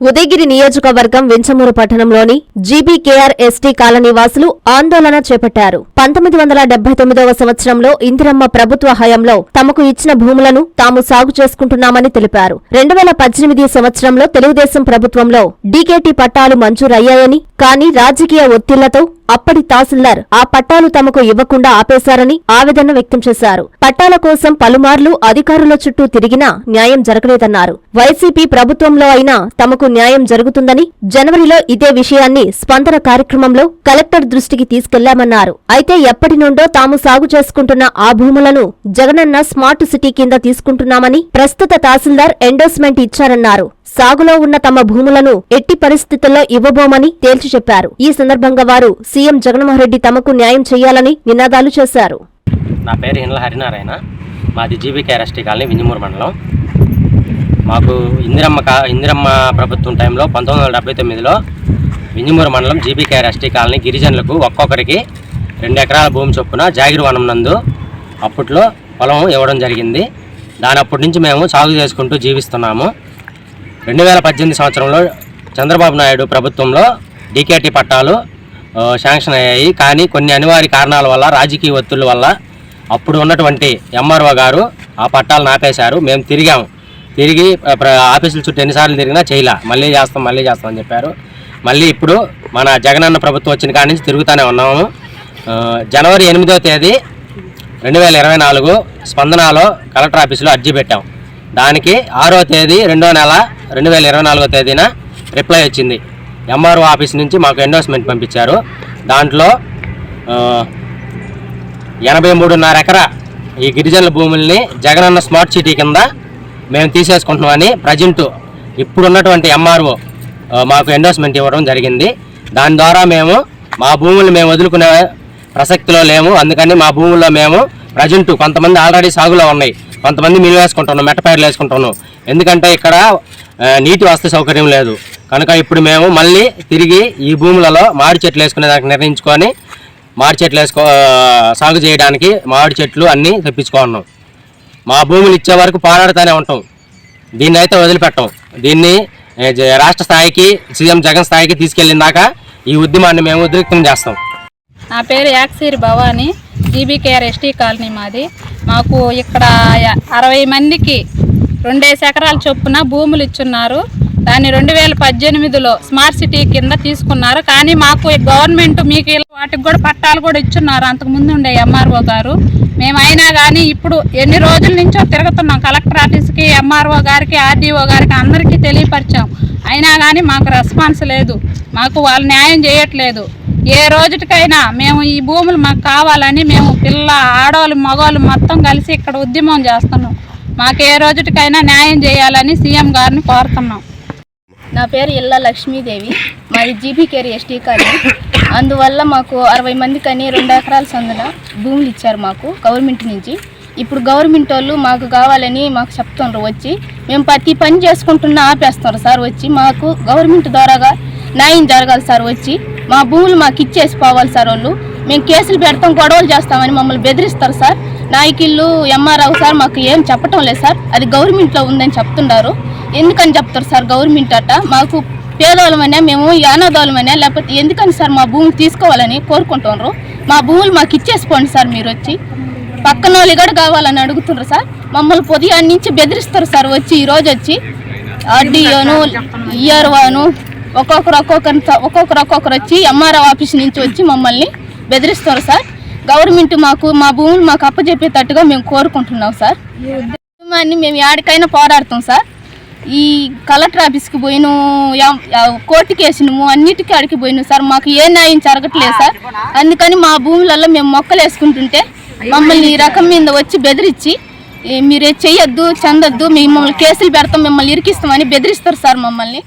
ఉదయగిరి నియోజకవర్గం వించమూరు పట్టణంలోని జీబీకేఆర్ ఎస్టీ కాలనీవాసులు ఆందోళన చేపట్టారు. పంతొమ్మిది వందల డెబ్బై తొమ్మిదవ సంవత్సరంలో ఇందిరమ్మ ప్రభుత్వ హయాంలో తమకు ఇచ్చిన భూములను తాము సాగు చేసుకుంటున్నామని తెలిపారు. రెండు వేల పద్దెనిమిది సంవత్సరంలో తెలుగుదేశం ప్రభుత్వంలో డీకేటీ పట్టాలు మంజూరయ్యాయని కానీ రాజకీయ ఒత్తిళ్ళతో అప్పటి తహసీల్దార్ ఆ పట్టాలు తమకు ఇవ్వకుండా ఆపేశారని ఆవేదన వ్యక్తం చేశారు. పట్టాల కోసం పలుమార్లు అధికారుల చుట్టూ తిరిగినా న్యాయం జరగలేదన్నారు. వైసీపీ ప్రభుత్వంలో అయినా తమకు న్యాయం జరుగుతుందని జనవరిలో ఇదే విషయాన్ని స్పందన కార్యక్రమంలో కలెక్టర్ దృష్టికి తీసుకెళ్ళామన్నారు. అయితే ఎప్పటి నుండో తాము సాగు చేసుకుంటున్న ఆ భూములను జగనన్న స్మార్ట్ సిటీ కింద తీసుకుంటున్నామని ప్రస్తుత తహసీల్దార్ ఎండోస్మెంట్ ఇచ్చారన్నారు. సాగులో ఉన్న తమ భూములను ఎట్టి పరిస్థితుల్లో ఇవ్వబోమని తేల్చి చెప్పారు. ఈ సందర్భంగా వారు సీఎం జగన్మోహన్ రెడ్డి తమకు న్యాయం చేయాలని నినాదాలు చేశారు. నా పేరు హిన్ల హరినారాయణ. మాది జీబీకే ఎస్టీ కాలనీ వింజమూరు మండలం. మాకు ఇందిరమ్మ కా ఇందిరమ్మ ప్రభుత్వం టైంలో పంతొమ్మిది వందల డెబ్బై తొమ్మిదిలో వింజమూరు మండలం జీబీకే ఎస్టీ కాలనీ గిరిజనులకు ఒక్కొక్కరికి రెండు ఎకరాల భూమి చొప్పున జాగిరి వనం నందు అప్పట్లో పొలం ఇవ్వడం జరిగింది. దాని అప్పటి నుంచి మేము సాగు చేసుకుంటూ జీవిస్తున్నాము. రెండు వేల పద్దెనిమిది సంవత్సరంలో చంద్రబాబు నాయుడు ప్రభుత్వంలో డీకేటీ పట్టాలు శాంక్షన్ అయ్యాయి. కానీ కొన్ని అనివార్య కారణాల వల్ల రాజకీయ ఒత్తిళ్ళ వల్ల అప్పుడు ఉన్నటువంటి ఎంఆర్ఓ గారు ఆ పట్టాలను ఆపేశారు మేము తిరిగాము తిరిగి ఆఫీసుల చుట్టూ ఎన్నిసార్లు తిరిగినా చేయలే. మళ్ళీ చేస్తాం మళ్ళీ చేస్తాం అని చెప్పారు. మళ్ళీ ఇప్పుడు మన జగనన్న ప్రభుత్వం వచ్చిన కాడి నుంచి తిరుగుతూనే ఉన్నాము. జనవరి ఎనిమిదో తేదీ రెండు వేల ఇరవై నాలుగు స్పందనలో కలెక్టర్ ఆఫీసులో అర్జీ పెట్టాం. దానికి ఆరో తేదీ రెండో నెల రెండు వేల ఇరవై నాలుగో తేదీన రిప్లై వచ్చింది. ఎంఆర్ఓ ఆఫీస్ నుంచి మాకు ఎండోర్స్మెంట్ పంపించారు. దాంట్లో ఎనభై మూడున్నర ఎకరా ఈ గిరిజనుల భూముల్ని జగనన్న స్మార్ట్ సిటీ కింద మేము తీసేసుకుంటున్నామని ప్రజెంట్ ఇప్పుడున్నటువంటి ఎంఆర్ఓ మాకు ఎండోర్స్మెంట్ ఇవ్వడం జరిగింది. దాని ద్వారా మేము మా భూములు మేము వదులుకునే ప్రసక్తిలో లేము. అందుకని మా భూముల్లో మేము ప్రజెంట్ కొంతమంది ఆల్రెడీ సాగులో ఉన్నాయి. కొంతమంది మిల్లు వేసుకుంటున్నాం మెట్టపైర్లు వేసుకుంటున్నాం ఎందుకంటే ఇక్కడ నీటి వసతి సౌకర్యం లేదు. కనుక ఇప్పుడు మేము మళ్ళీ తిరిగి ఈ భూములలో మామిడి చెట్లు వేసుకునే దానికి నిర్ణయించుకొని మామిడి చెట్లు వేసుకో సాగు చేయడానికి మామిడి చెట్లు అన్నీ తెప్పించుకున్నాం మా భూములు ఇచ్చే వరకు పోరాడుతూనే ఉంటాం. దీన్ని అయితే వదిలిపెట్టాం. దీన్ని రాష్ట్ర స్థాయికి సీఎం జగన్ స్థాయికి తీసుకెళ్ళిన దాకా ఈ ఉద్యమాన్ని మేము ఉద్రిక్తం చేస్తాం. నా పేరు యాక్సిరి భవాని జీబీకేఆర్ ఎస్టీ కాలనీ మాది. మాకు ఇక్కడ అరవై మందికి రెండేసి ఎకరాల చొప్పున భూములు ఇచ్చున్నారు. దాన్ని రెండు వేల పద్దెనిమిదిలో స్మార్ట్ సిటీ కింద తీసుకున్నారు. కానీ మాకు గవర్నమెంట్ మీకు ఇలా వాటికి కూడా పట్టాలు కూడా ఇచ్చున్నారు. అంతకు ముందు ఉండే ఎంఆర్ఓ గారు. మేమైనా కానీ ఇప్పుడు ఎన్ని రోజుల నుంచో తిరుగుతున్నాం. కలెక్టర్ ఆఫీస్కి ఎంఆర్ఓ గారికి ఆర్డీఓ గారికి అందరికీ తెలియపరిచాం. అయినా కానీ మాకు రెస్పాన్స్ లేదు. మాకు వాళ్ళు న్యాయం చేయట్లేదు. ఏ రోజుటికైనా మేము ఈ భూములు మాకు కావాలని మేము పిల్ల ఆడవాళ్ళు మగవాళ్ళు మొత్తం కలిసి ఇక్కడ ఉద్యమం చేస్తున్నాం. మాకు ఏ రోజుటికైనా న్యాయం చేయాలని సీఎం గారిని కోరుతున్నాం. నా పేరు ఇల్లా లక్ష్మీదేవి. మాది జీపీకేరి ఎస్టీ కాలేజ్ అందువల్ల మాకు అరవై మందికని రెండు ఎకరాల సందున భూములు ఇచ్చారు మాకు గవర్నమెంట్ నుంచి. ఇప్పుడు గవర్నమెంట్ వాళ్ళు మాకు కావాలని మాకు చెప్తున్నారు వచ్చి. మేము ప్రతి పని చేసుకుంటున్నా ఆపేస్తున్నారు సార్ వచ్చి. మాకు గవర్నమెంట్ ద్వారాగా న్యాయం జరగాలి సార్ వచ్చి. మా భూములు మాకు ఇచ్చేసి పోవాలి సార్ వాళ్ళు. మేము కేసులు పెడతాం గొడవలు చేస్తామని మమ్మల్ని బెదిరిస్తారు సార్. నాయకులు ఎంఆర్ఓ సార్ మాకు ఏం చెప్పటం లేదు సార్. అది గవర్నమెంట్లో ఉందని చెప్తున్నారు ఎందుకని చెప్తారు సార్ గవర్నమెంట్ అట్ట మాకు పేదవాళ్ళమైనా మేము యానాదోళమైనా లేకపోతే ఎందుకని సార్ మా భూములు తీసుకోవాలని కోరుకుంటున్నారు? మా భూములు మాకు ఇచ్చేసిపోండి సార్ మీరు వచ్చి. పక్కన వాళ్ళు కూడా కావాలని అడుగుతున్నారు సార్. మమ్మల్ని పొదియాన్ని నుంచి బెదిరిస్తారు సార్. వచ్చి ఈ రోజు వచ్చి ఆర్డీఓను ఈఆర్ఓను ఒక్కొక్కరు ఒక్కొక్కరి ఒక్కొక్కరు ఒక్కొక్కరు వచ్చి ఎంఆర్ఓ ఆఫీస్ నుంచి వచ్చి మమ్మల్ని బెదిరిస్తారు సార్. గవర్నమెంట్ మాకు మా భూములు మాకు అప్పచెప్పేటట్టుగా మేము కోరుకుంటున్నాం సార్. ఉద్యమాన్ని మేము ఎక్కడికైనా పోరాడుతాం సార్. ఈ కలెక్టర్ ఆఫీస్కి పోయిను కోర్టుకి వేసినాము అన్నిటికీ అడిగి పోయినాం సార్. మాకు ఏ న్యాయం జరగట్లేదు సార్. అందుకని మా భూములలో మేము మొక్కలు వేసుకుంటుంటే మమ్మల్ని ఈ రకం మీద వచ్చి బెదిరించి మీరే చెయ్యొద్దు చెందొద్దు మిమ్మల్ని కేసులు పెడతాం మిమ్మల్ని ఇరికిస్తామని బెదిరిస్తారు సార్ మమ్మల్ని.